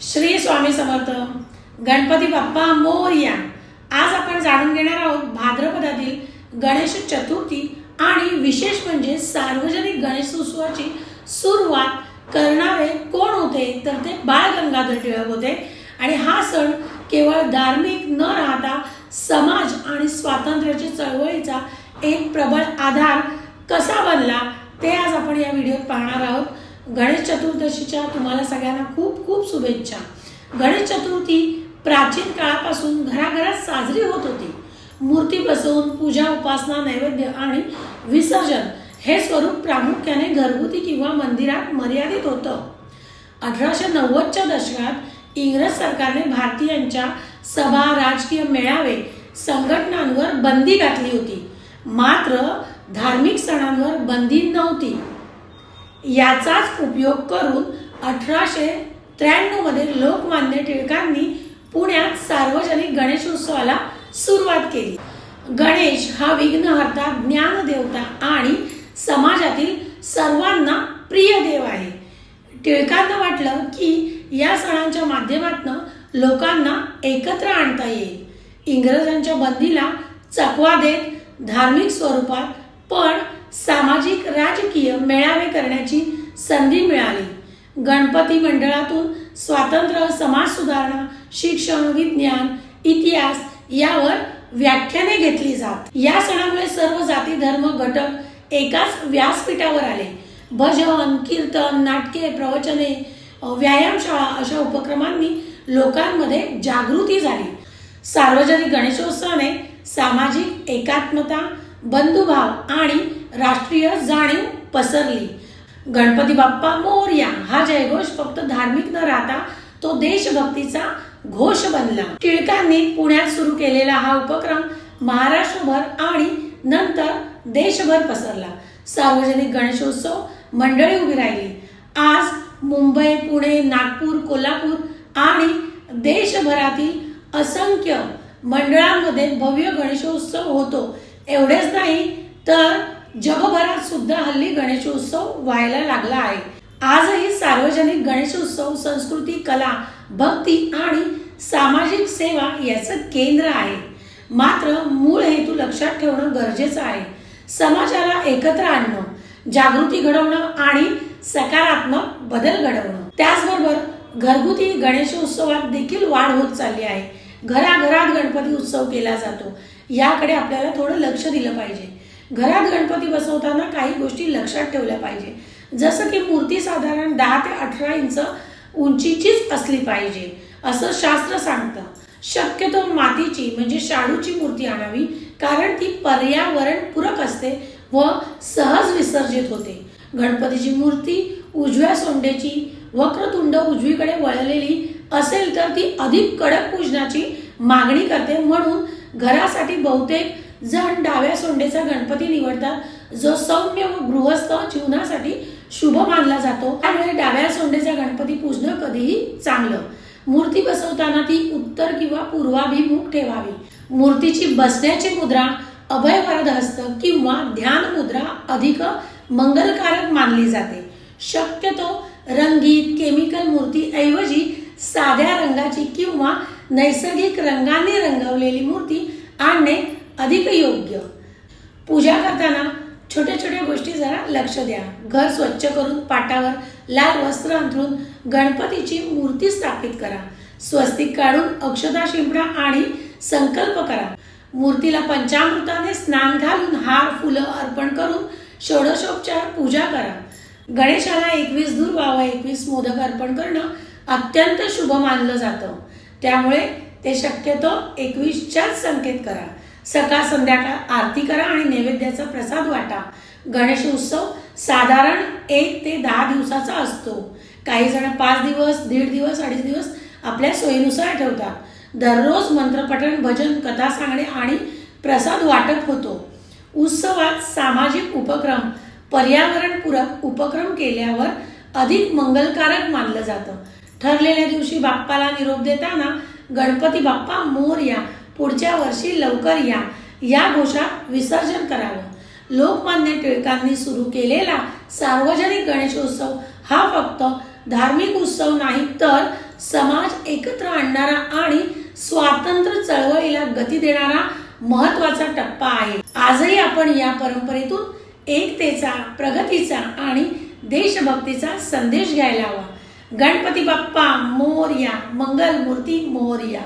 श्री स्वामी समर्थ गणपती बाप्पा मोरया. आज आपण जाणून घेणार आहोत भाद्रपदातील गणेश चतुर्थी आणि विशेष म्हणजे सार्वजनिक गणेशोत्सवाची सुरुवात करणारे कोण होते? तर ते बाळ गंगाधर टिळक होते. आणि हा सण केवळ धार्मिक न राहता समाज आणि स्वातंत्र्याच्या चळवळीचा एक प्रबळ आधार कसा बनला ते आज आपण या व्हिडिओत पाहणार आहोत. गणेश चतुर्दशीच्या तुम्हाला सगळ्यांना खूप खूप शुभेच्छा. गणेश चतुर्थी प्राचीन काळापासून घराघरात साजरी होत होती. मूर्ती बसवून पूजा उपासना नैवेद्य आणि विसर्जन हे स्वरूप प्रामुख्याने घरगुती किंवा मंदिरात मर्यादित होतं. अठराशे नव्वदच्या दशकात इंग्रज सरकारने भारतीयांच्या सभा राजकीय मेळावे संघटनांवर बंदी घातली होती. मात्र धार्मिक सणांवर बंदी नव्हती. याचाच उपयोग करून अठराशे त्र्याण्णवमध्ये लोकमान्य टिळकांनी पुण्यात सार्वजनिक गणेशोत्सवाला सुरुवात केली. गणेश हा विघ्नहर्ता ज्ञानदेवता आणि समाजातील सर्वांना प्रिय देव आहे. टिळकांना वाटलं की या सणांच्या माध्यमातून लोकांना एकत्र आणता येईल. इंग्रजांच्या बंदीला चकवा देत धार्मिक स्वरूपात पण सामाजिक राजकीय मेळावे करण्याची संधी मिळाली. गणपती मंडळातून स्वातंत्र्य समाज सुधारणा शिक्षण विज्ञान इतिहास यावर व्याख्याने घेतली जात. या सणामुळे सर्व जाती धर्म घटक एकाच व्यासपीठावर आले. भजन कीर्तन नाटके प्रवचने व्यायामशाळा अशा उपक्रमांनी लोकांमध्ये जागृती झाली. सार्वजनिक गणेशोत्सवाने सामाजिक एकात्मता बंधुभाव आणि राष्ट्रीय जाणीव पसरली. गणपती बाप्पा मोर्या हा जयघोष फक्त धार्मिक न राहता तो देशभक्तीचा घोष बनला. टिळकांनी पुण्यात सुरू केलेला हा उपक्रम महाराष्ट्रभर आणि नंतर देशभर पसरला. सार्वजनिक गणेशोत्सव मंडळी उभी राहिली. आज मुंबई पुणे नागपूर कोल्हापूर आणि देशभरातील असंख्य मंडळांमध्ये भव्य गणेशोत्सव होतो. एवढेच नाही तर जगभरात सुद्धा हल्ली गणेशोत्सव व्हायला लागला आहे. आजही सार्वजनिक गणेशोत्सव संस्कृती कला भक्ती आणि सामाजिक सेवा याचं केंद्र आहे. मात्र मूळ हेतू लक्षात ठेवणं गरजेचं आहे. समाजाला एकत्र आणणं जागृती घडवणं आणि सकारात्मक बदल घडवणं. त्याचबरोबर घरगुती गणेशोत्सवात देखील वाढ होत चालली आहे. घराघरात गणपती उत्सव केला जातो. याकडे आपल्याला थोडं लक्ष दिलं पाहिजे. घरात गणपती बसवताना काही गोष्टी लक्षात ठेवल्या पाहिजे. जसं की मूर्ती साधारण दहा ते अठरा इंच उंचीचीच असली पाहिजे असं शास्त्र सांगतं. शक्यतो मातीची म्हणजे शाडूची मूर्ती आणावी कारण ती पर्यावरण पूरक असते व सहज विसर्जित होते. गणपतीची मूर्ती उजव्या सोंडेची वक्रतुंड उजवीकडे वळलेली असेल तर ती अधिक कडक पूजनाची मागणी करते. म्हणून घरासाठी बहुतेक जण डाव्या सोंडेचा गणपती निवडतात जो सौम्य व गृहस्थ जीवनासाठी शुभ मानला जातो. त्यामुळे डाव्या सोंडेचा गणपती पूजणं कधीही चांगलं. मूर्ती बसवताना ती उत्तर किंवा पूर्वाभिमुख ठेवावी. मूर्तीची बसण्याची मुद्रा अभयवरद हस्त किंवा ध्यान मुद्रा अधिक मंगलकारक मानली जाते. शक्यतो रंगीत केमिकल मूर्ती ऐवजी साध्या रंगाची किंवा नैसर्गिक रंगाने रंगवलेली मूर्ती आणणे अधिक योग्य. पूजा करताना छोट्या छोट्या गोष्टी जरा लक्ष द्या. घर स्वच्छ करून पाटावर लाल वस्त्र अंथरून गणपतीची मूर्ती स्थापित करा. स्वस्तिक काढून अक्षता शिंपडा आणि संकल्प करा. मूर्तीला पंचामृताने स्नान घालून हार फुलं अर्पण करून षोडशोपचार पूजा करा. गणेशाला एकवीस दूर व्हावा एकवीस मोदक अर्पण करणं अत्यंत शुभ मानलं जातं. त्यामुळे ते शक्यतो एकवीसच्याच संकेत करा. सकाळ संध्याकाळ आरती करा आणि नैवेद्याचा प्रसाद वाटा. गणेश उत्सव साधारण एक ते दहा दिवसाचा असतो. काही जण पाच दिवस दीड दिवस अडीच दिवस आपल्या सोयीनुसार ठेवतात. दररोज मंत्रपठण भजन कथा सांगणे आणि प्रसाद वाटप होतो. उत्सवात सामाजिक उपक्रम पर्यावरणपूरक उपक्रम केल्यावर अधिक मंगलकारक मानलं जातं. ठरलेल्या दिवशी बाप्पाला निरोप देताना गणपती बाप्पा मोर्या पुढच्या वर्षी लवकर या. या घोषात विसर्जन करावं. लोकमान्य टिळकांनी सुरू केलेला सार्वजनिक गणेशोत्सव हा फक्त धार्मिक उत्सव नाही तर समाज एकत्र आणणारा आणि स्वातंत्र्य चळवळीला गती देणारा महत्त्वाचा टप्पा आहे. आजही आपण या परंपरेतून एकतेचा प्रगतीचा आणि देशभक्तीचा संदेश घ्यायला हवा. गणपती बाप्पा मोरया मंगल मूर्ती मोरया.